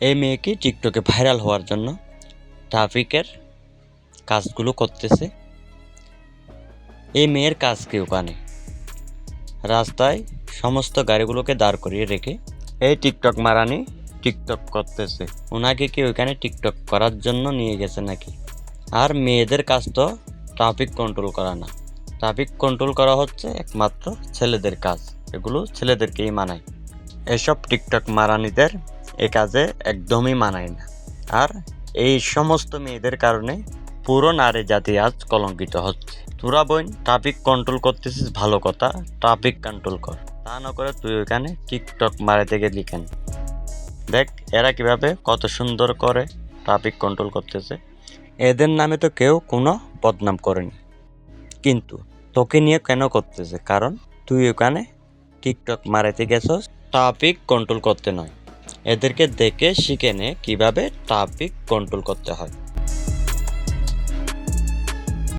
এই মেয়েকে টিকটকে ভাইরাল হওয়ার জন্য ট্রাফিকের কাজগুলো করতেছে। এই মেয়ের কাজ কি ওখানে রাস্তায় সমস্ত গাড়িগুলোকে দাঁড় করিয়ে রেখে এই টিকটক মারানি টিকটক করতেছে। ওনাকে কি ওইখানে টিকটক করার জন্য নিয়ে গেছে নাকি? আর মেয়েদের কাজ তো ট্রাফিক কন্ট্রোল করা না। ট্রাফিক কন্ট্রোল করা হচ্ছে একমাত্র ছেলেদের কাজ। এগুলো ছেলেদেরকেই মানায়। এসব টিকটক মারানিদের এ কাজে একদমই মানায় না। আর এই সমস্ত মেয়েদের কারণে পুরো নারী জাতি আজ কলঙ্কিত হচ্ছে। তোরা বোন ট্রাফিক কন্ট্রোল করতেছিস, ভালো কথা ট্রাফিক কন্ট্রোল কর। তা না করে তুই ওইখানে টিকটক মারাতে গেলি কেন? দেখ, এরা কীভাবে কত সুন্দর করে ট্রাফিক কন্ট্রোল করতেছে। এদের নামে তো কেউ কোনো বদনাম করেনি। কিন্তু তোকে নিয়ে কেন করতেছে? কারণ তুই ওখানে টিকটক মারাতে গেছস ট্রাফিক কন্ট্রোল করতে নয়। এদেরকে দেখে শিখে নে কীভাবে ট্রাফিক কন্ট্রোল করতে হয়।